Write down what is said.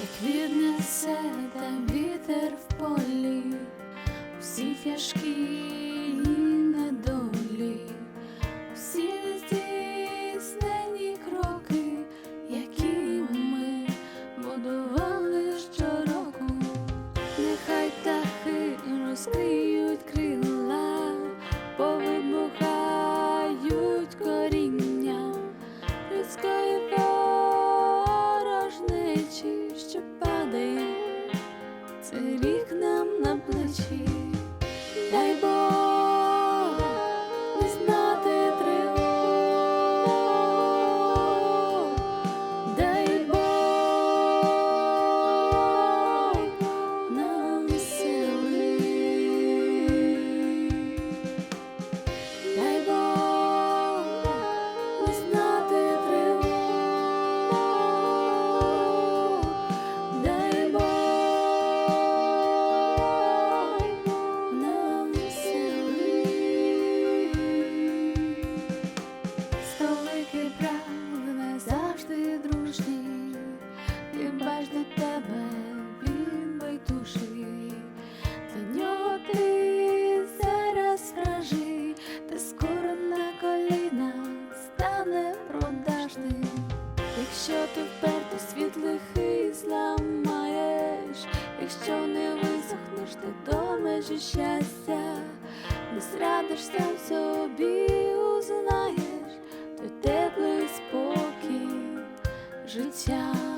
як віднесе там вітер в полі, всі тяжкі на Столики правда завжди дружні, бач до тебе він байдужий. Для нього ти зараз вражий, та скоро на коліна стане продажним. Якщо ти вперто світ лихий зламаєш, якщо не висохнеш ти до межі щастя, не зрадишся 是家。